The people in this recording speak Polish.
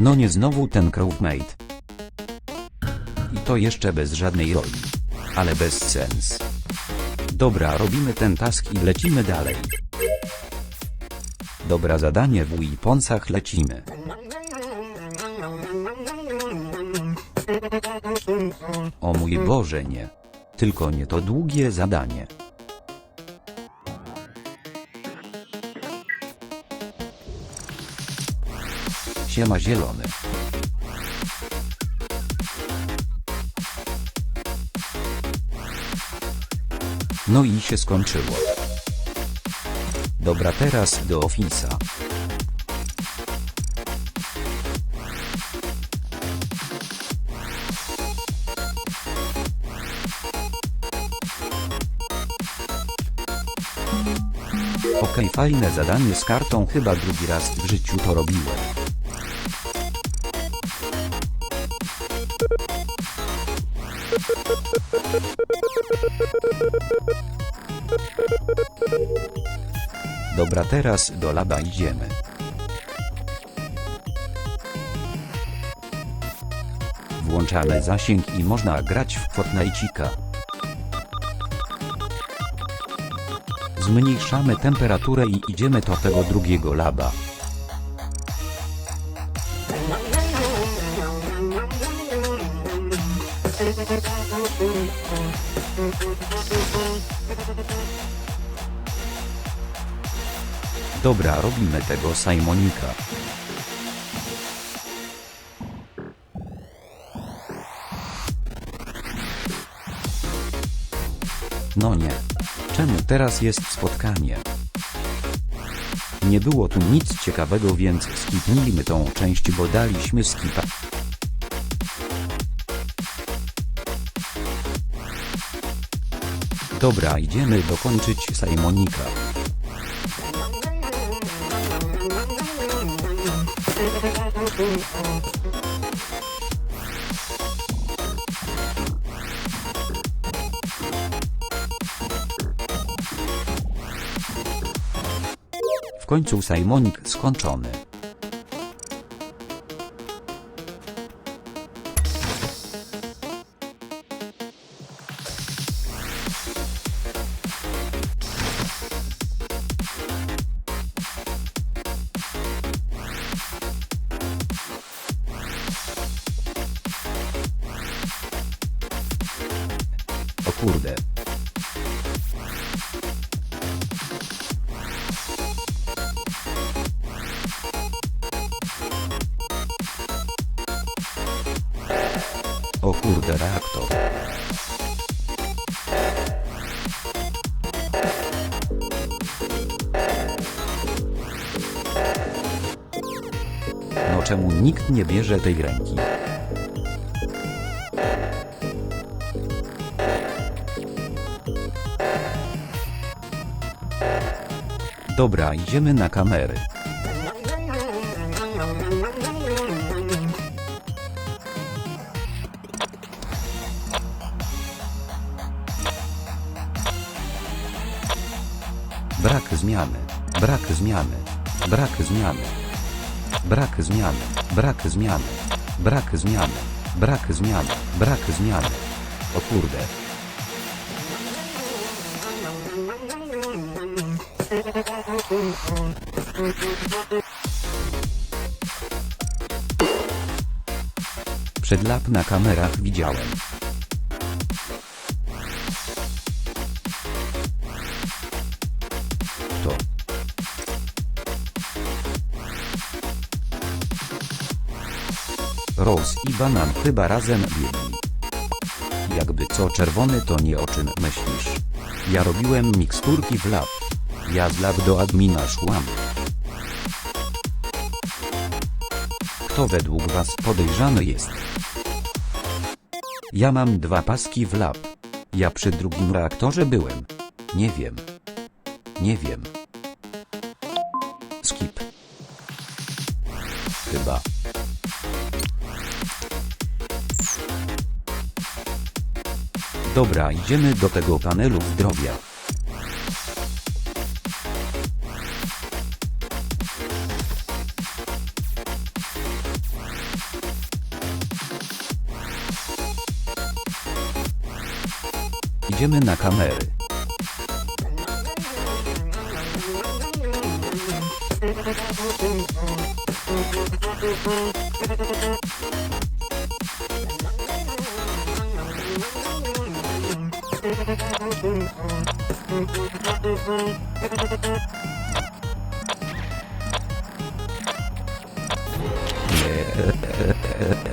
No nie znowu ten crewmate. I to jeszcze bez żadnej roli. Ale bez sens. Dobra, robimy ten task i lecimy dalej. Dobra zadanie w Weaponsach lecimy. O mój Boże nie. Tylko nie to długie zadanie. Siema zielony. No i się skończyło. Dobra teraz do ofisa. Okej fajne zadanie z kartą chyba drugi raz w życiu to robiłem. Dobra teraz do laba idziemy. Włączamy zasięg i można grać w Fortnite'ika. Zmniejszamy temperaturę i idziemy do tego drugiego laba. Dobra, robimy tego Simonika. No nie. Czemu teraz jest spotkanie? Nie było tu nic ciekawego, więc skipnijmy tą część, bo daliśmy skipa. Dobra, idziemy dokończyć Simonika. W końcu Simonik skończony. Kurde. O kurde reaktor. No czemu nikt nie bierze tej ręki? Dobra, idziemy na kamery. Brak zmiany. Brak zmiany. Brak zmiany. Brak zmiany. Brak zmiany. Brak zmiany. Brak zmiany. Brak zmiany. O kurde. Przed lap na kamerach widziałem. To. Rose i Banan chyba razem biegli. Jakby co czerwony to nie o czym myślisz. Ja robiłem miksturki w lab. Ja z lab do admina szłam. Kto według was podejrzany jest? Ja mam dwa paski w lab. Ja przy drugim reaktorze byłem. Nie wiem. Nie wiem. Skip. Chyba. Dobra, idziemy do tego panelu zdrowia. Jedziemy na kamery. Nie.